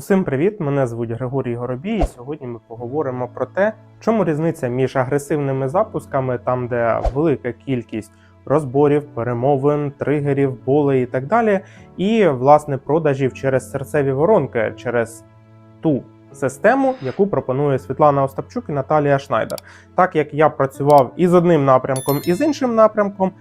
Усім привіт! Мене звуть Григорій Горобій, і сьогодні ми поговоримо про те, чому різниця між агресивними запусками, там де велика кількість розборів, перемовин, тригерів, болей і так далі, і власне продажів через серцеві воронки, через ту систему, яку пропонує Світлана Остапчук і Наталія Шнайдер. Так як я працював і з одним напрямком, і з іншим напрямком.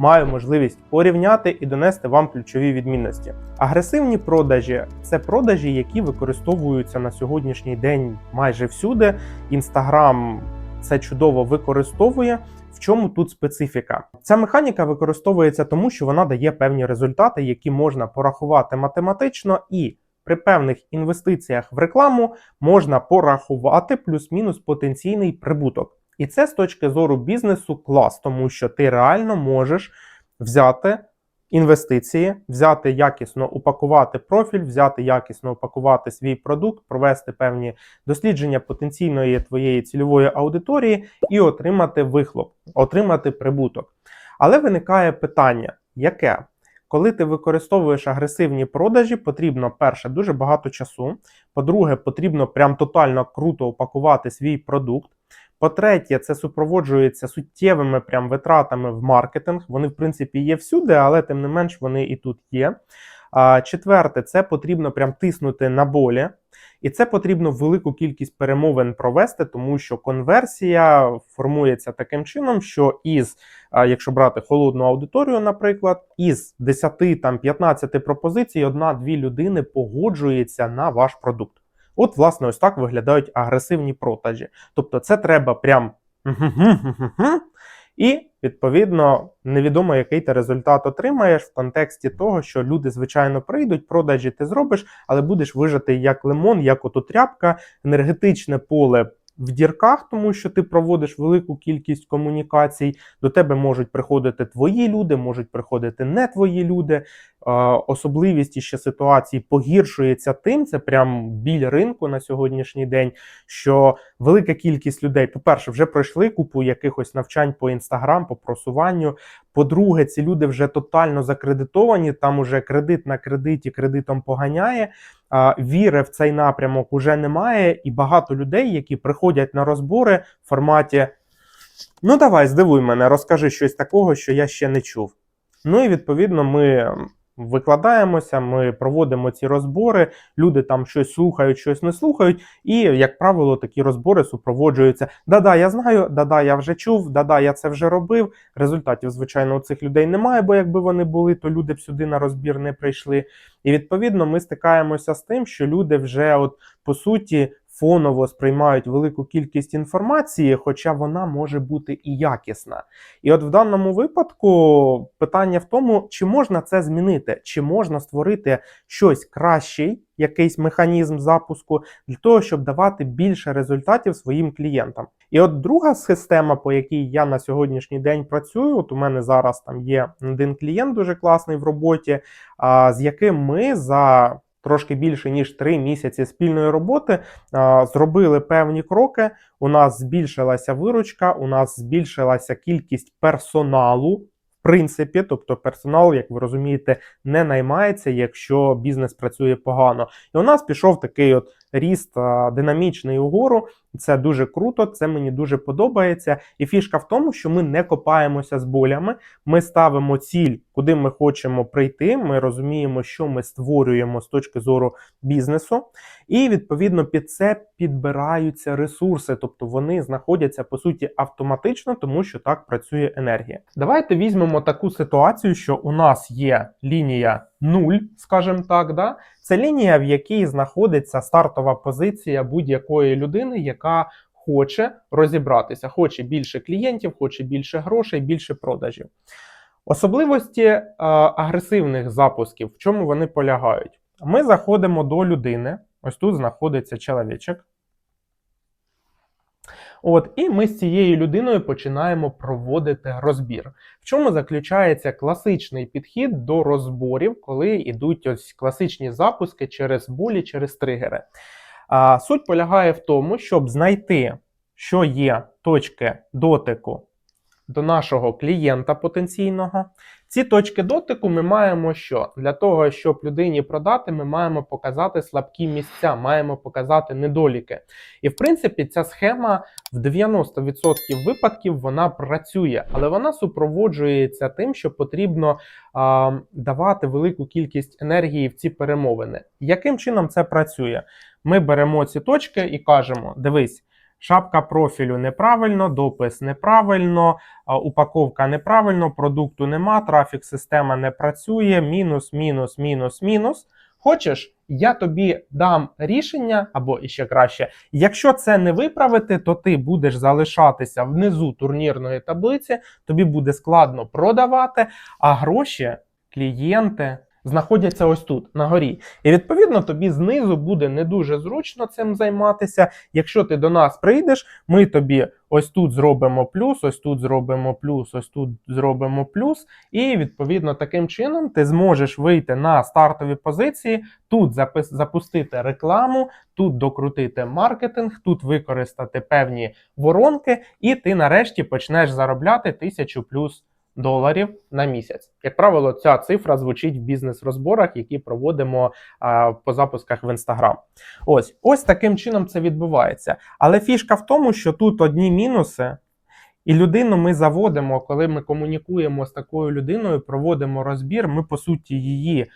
Маю можливість порівняти і донести вам ключові відмінності. Агресивні продажі це продажі, які використовуються на сьогоднішній день майже всюди. Інстаграм це чудово використовує. В чому тут специфіка? Ця механіка використовується тому, що вона дає певні результати, які можна порахувати математично, і при певних інвестиціях в рекламу можна порахувати плюс-мінус потенційний прибуток. І це з точки зору бізнесу клас, тому що ти реально можеш взяти інвестиції, взяти якісно упакувати профіль, взяти якісно упакувати свій продукт, провести певні дослідження потенційної твоєї цільової аудиторії і отримати вихлоп, отримати прибуток. Але виникає питання, яке? Коли ти використовуєш агресивні продажі, потрібно перше дуже багато часу. По-друге, потрібно прям тотально круто упакувати свій продукт. По-третє, це супроводжується суттєвими прям витратами в маркетинг. Вони, в принципі, є всюди, але тим не менш вони і тут є. А четверте, це потрібно прям тиснути на болі. І це потрібно велику кількість перемовин провести, тому що конверсія формується таким чином, що із, якщо брати холодну аудиторію, наприклад, із 10 там 15 пропозицій, одна-дві людини погоджується на ваш продукт. От, власне, ось так виглядають агресивні продажі. Тобто, це треба прям і, відповідно, невідомо, який ти результат отримаєш в контексті того, що люди, звичайно, прийдуть, продажі ти зробиш, але будеш вижити як лимон, як ото тряпка, енергетичне поле. В дірках, тому що ти проводиш велику кількість комунікацій, до тебе можуть приходити твої люди, можуть приходити не твої люди особливість ще ситуації погіршується тим, це прям біль ринку на сьогоднішній день. Що велика кількість людей, по-перше, вже пройшли купу якихось навчань по інстаграм, по просуванню. По-друге, ці люди вже тотально закредитовані. Там уже кредит на кредиті кредитом поганяє. Віри в цей напрямок уже немає, і багато людей, які приходять на розбори в форматі. Ну, давай, здивуй мене, розкажи щось такого, що я ще не чув. Ну і відповідно, ми викладаємося, ми проводимо ці розбори, люди там щось слухають, щось не слухають, і, як правило, такі розбори супроводжуються. Да-да, я знаю, да-да, я вже чув, да-да, я це вже робив. Результатів, звичайно, у цих людей немає, бо якби вони були, то люди б сюди на розбір не прийшли. І відповідно ми стикаємося з тим, що люди вже, от по суті, фоново сприймають велику кількість інформації, хоча вона може бути і якісна. І от в даному випадку питання в тому, чи можна це змінити, чи можна створити щось кращий, якийсь механізм запуску для того, щоб давати більше результатів своїм клієнтам. І от друга система, по якій я на сьогоднішній день працюю, от у мене зараз там є один клієнт дуже класний в роботі, з яким ми за трошки більше ніж три місяці спільної роботи, зробили певні кроки. У нас збільшилася виручка, у нас збільшилася кількість персоналу принципі, тобто персонал, як ви розумієте, не наймається, якщо бізнес працює погано. І у нас пішов такий от ріст динамічний угору. Це дуже круто, це мені дуже подобається. І фішка в тому, що ми не копаємося з болями, ми ставимо ціль, куди ми хочемо прийти. Ми розуміємо, що ми створюємо з точки зору бізнесу, і відповідно під це підбираються ресурси, тобто вони знаходяться по суті автоматично, тому що так працює енергія. Давайте візьмемо таку ситуацію, що у нас є лінія 0, скажімо так, да? це лінія, в якій знаходиться стартова позиція будь-якої людини, яка хоче розібратися, хоче більше клієнтів, хоче більше грошей, більше продажів. Особливості е, агресивних запусків, в чому вони полягають? Ми заходимо до людини. Ось тут знаходиться чоловічок. От, І ми з цією людиною починаємо проводити розбір. В чому заключається класичний підхід до розборів, коли йдуть ось класичні запуски через болі, через тригери. А, Суть полягає в тому, щоб знайти, що є точки дотику до нашого клієнта потенційного. Ці точки дотику ми маємо що? Для того, щоб людині продати, ми маємо показати слабкі місця, маємо показати недоліки. І в принципі, ця схема в 90% випадків вона працює, але вона супроводжується тим, що потрібно а, давати велику кількість енергії в ці перемовини. Яким чином це працює? Ми беремо ці точки і кажемо: дивись. Шапка профілю неправильно, допис неправильно, упаковка неправильно, продукту нема, трафік система не працює, мінус, мінус, мінус, мінус. Хочеш, я тобі дам рішення, або іще краще, якщо це не виправити, то ти будеш залишатися внизу турнірної таблиці, тобі буде складно продавати, а гроші, клієнти знаходяться ось тут, на горі. І відповідно тобі знизу буде не дуже зручно цим займатися. Якщо ти до нас прийдеш, ми тобі ось тут зробимо плюс, ось тут зробимо плюс, ось тут зробимо плюс. І відповідно таким чином ти зможеш вийти на стартові позиції, тут запустити рекламу, тут докрутити маркетинг, тут використати певні воронки, і ти нарешті почнеш заробляти тисячу плюс доларів на місяць. Як правило, ця цифра звучить в бізнес-розборах, які проводимо а, по запусках в Інстаграм. Ось ось таким чином це відбувається. Але фішка в тому, що тут одні мінуси. І людину ми заводимо, коли ми комунікуємо з такою людиною, проводимо розбір. Ми по суті її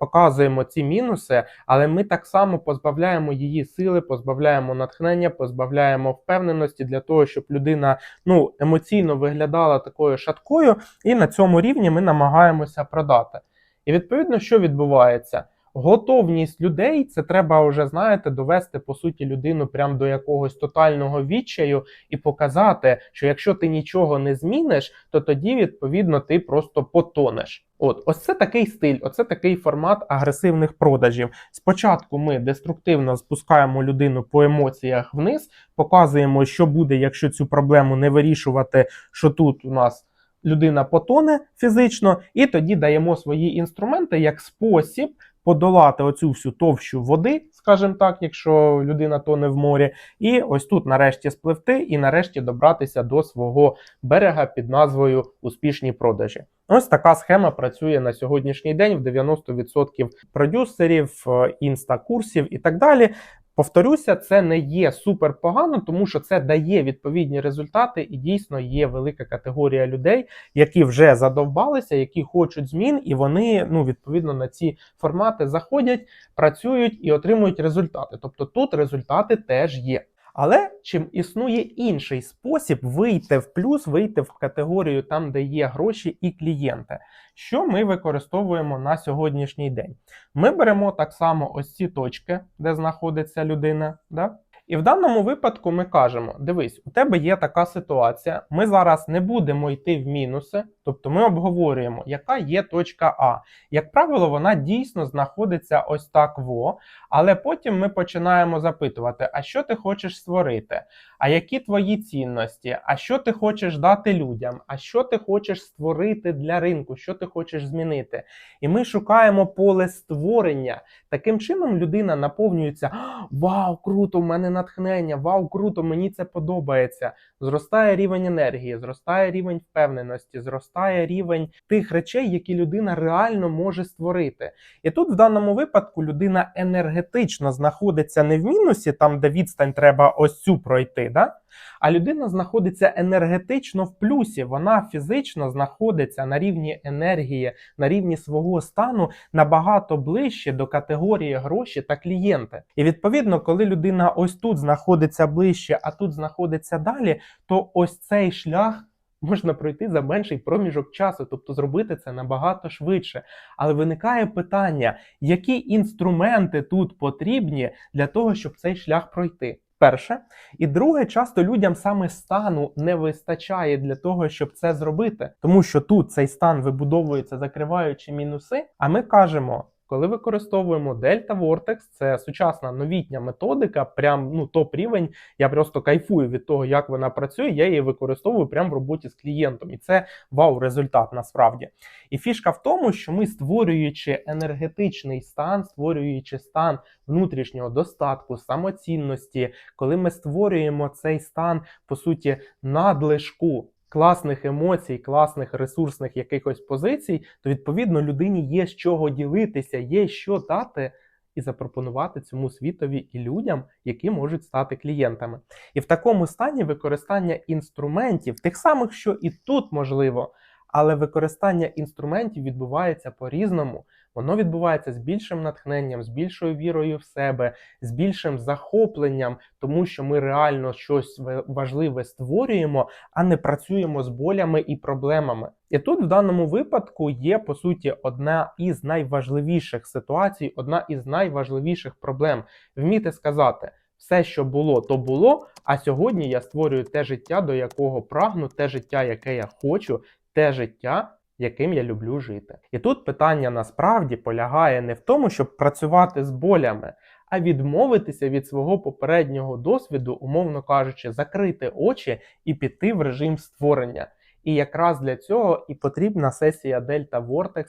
показуємо ці мінуси, але ми так само позбавляємо її сили, позбавляємо натхнення, позбавляємо впевненості для того, щоб людина ну емоційно виглядала такою шаткою, і на цьому рівні ми намагаємося продати. І відповідно, що відбувається? Готовність людей це треба вже знаєте довести по суті людину прямо до якогось тотального відчаю і показати, що якщо ти нічого не зміниш, то тоді відповідно ти просто потонеш. От, ось це такий стиль, оце такий формат агресивних продажів. Спочатку ми деструктивно спускаємо людину по емоціях вниз, показуємо, що буде, якщо цю проблему не вирішувати, що тут у нас людина потоне фізично, і тоді даємо свої інструменти як спосіб подолати оцю всю товщу води, скажімо так, якщо людина тоне в морі, і ось тут нарешті спливти, і нарешті добратися до свого берега під назвою успішні продажі. Ось така схема працює на сьогоднішній день в 90% продюсерів, е, інстакурсів і так далі. Повторюся, це не є супер погано, тому що це дає відповідні результати, і дійсно є велика категорія людей, які вже задовбалися, які хочуть змін, і вони ну відповідно на ці формати заходять, працюють і отримують результати. Тобто тут результати теж є. Але чим існує інший спосіб вийти в плюс, вийти в категорію там, де є гроші і клієнти, що ми використовуємо на сьогоднішній день. Ми беремо так само ось ці точки, де знаходиться людина. Да? І в даному випадку ми кажемо: дивись, у тебе є така ситуація. Ми зараз не будемо йти в мінуси, тобто ми обговорюємо, яка є точка А. Як правило, вона дійсно знаходиться ось так во, але потім ми починаємо запитувати: а що ти хочеш створити? А які твої цінності? А що ти хочеш дати людям? А що ти хочеш створити для ринку? Що ти хочеш змінити? І ми шукаємо поле створення. Таким чином людина наповнюється: Вау, круто! У мене натхнення! Вау, круто! Мені це подобається. Зростає рівень енергії, зростає рівень впевненості, зростає рівень тих речей, які людина реально може створити. І тут в даному випадку людина енергетично знаходиться не в мінусі, там де відстань треба ось цю пройти. Да? А людина знаходиться енергетично в плюсі. Вона фізично знаходиться на рівні енергії, на рівні свого стану набагато ближче до категорії гроші та клієнти. І відповідно, коли людина ось тут знаходиться ближче, а тут знаходиться далі, то ось цей шлях. Можна пройти за менший проміжок часу, тобто зробити це набагато швидше. Але виникає питання, які інструменти тут потрібні для того, щоб цей шлях пройти. Перше, і друге, часто людям саме стану не вистачає для того, щоб це зробити, тому що тут цей стан вибудовується, закриваючи мінуси. А ми кажемо. Коли використовуємо Delta Vortex, це сучасна новітня методика, прям ну топ рівень. Я просто кайфую від того, як вона працює. Я її використовую прямо в роботі з клієнтом, і це вау, результат насправді. І фішка в тому, що ми створюючи енергетичний стан, створюючи стан внутрішнього достатку, самоцінності, коли ми створюємо цей стан по суті надлишку класних емоцій, класних ресурсних якихось позицій, то відповідно людині є з чого ділитися, є що дати і запропонувати цьому світові і людям, які можуть стати клієнтами. І в такому стані використання інструментів, тих самих, що і тут можливо, але використання інструментів відбувається по-різному. Воно відбувається з більшим натхненням, з більшою вірою в себе, з більшим захопленням, тому що ми реально щось важливе створюємо, а не працюємо з болями і проблемами. І тут в даному випадку є по суті одна із найважливіших ситуацій, одна із найважливіших проблем. Вміти сказати. Все, що було, то було. А сьогодні я створюю те життя, до якого прагну, те життя, яке я хочу, те життя, яким я люблю жити. І тут питання насправді полягає не в тому, щоб працювати з болями, а відмовитися від свого попереднього досвіду, умовно кажучи, закрити очі і піти в режим створення. І якраз для цього і потрібна сесія Delta Vortex.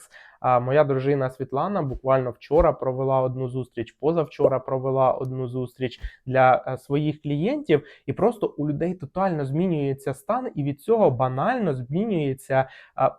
Моя дружина Світлана буквально вчора провела одну зустріч, позавчора провела одну зустріч для е, своїх клієнтів, і просто у людей тотально змінюється стан, і від цього банально змінюється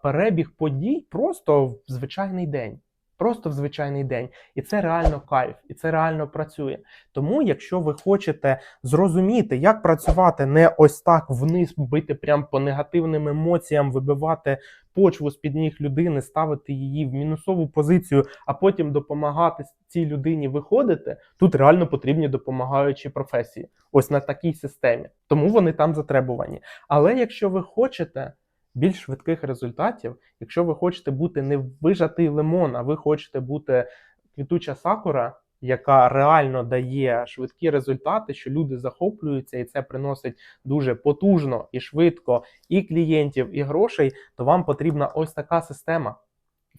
перебіг подій просто в звичайний день. Просто в звичайний день, і це реально кайф, і це реально працює. Тому, якщо ви хочете зрозуміти, як працювати не ось так вниз, бити прям по негативним емоціям, вибивати почву з під ніг людини, ставити її в мінусову позицію, а потім допомагати цій людині виходити, тут реально потрібні допомагаючі професії. Ось на такій системі. Тому вони там затребувані. Але якщо ви хочете більш швидких результатів, якщо ви хочете бути не вижатий лимон, а ви хочете бути квітуча сакура, яка реально дає швидкі результати, що люди захоплюються, і це приносить дуже потужно і швидко і клієнтів, і грошей, то вам потрібна ось така система.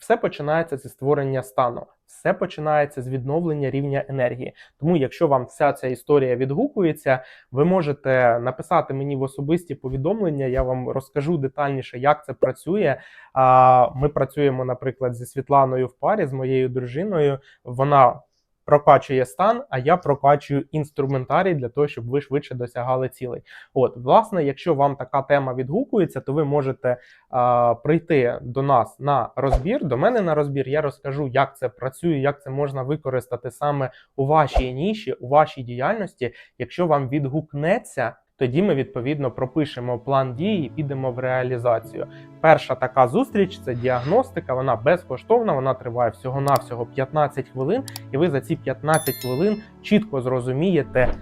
Все починається зі створення стану, все починається з відновлення рівня енергії. Тому, якщо вам вся ця історія відгукується, ви можете написати мені в особисті повідомлення. Я вам розкажу детальніше, як це працює. Ми працюємо, наприклад, зі Світланою в парі з моєю дружиною. Вона прокачує стан, а я прокачую інструментарій для того, щоб ви швидше досягали цілей. От, власне, якщо вам така тема відгукується, то ви можете е, прийти до нас на розбір, до мене на розбір. Я розкажу, як це працює, як це можна використати саме у вашій ніші, у вашій діяльності. Якщо вам відгукнеться. Тоді ми відповідно пропишемо план дії і підемо в реалізацію. Перша така зустріч це діагностика. Вона безкоштовна, вона триває всього-навсього 15 хвилин, і ви за ці 15 хвилин чітко зрозумієте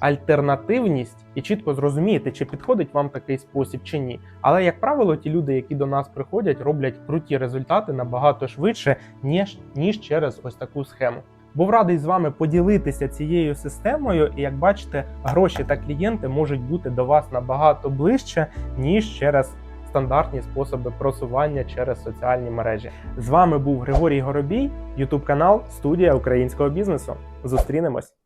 альтернативність і чітко зрозумієте, чи підходить вам такий спосіб чи ні. Але як правило, ті люди, які до нас приходять, роблять круті результати набагато швидше, ніж ніж через ось таку схему. Був радий з вами поділитися цією системою, і як бачите, гроші та клієнти можуть бути до вас набагато ближче, ніж через стандартні способи просування через соціальні мережі. З вами був Григорій Горобій, Ютуб канал Студія українського бізнесу. Зустрінемось.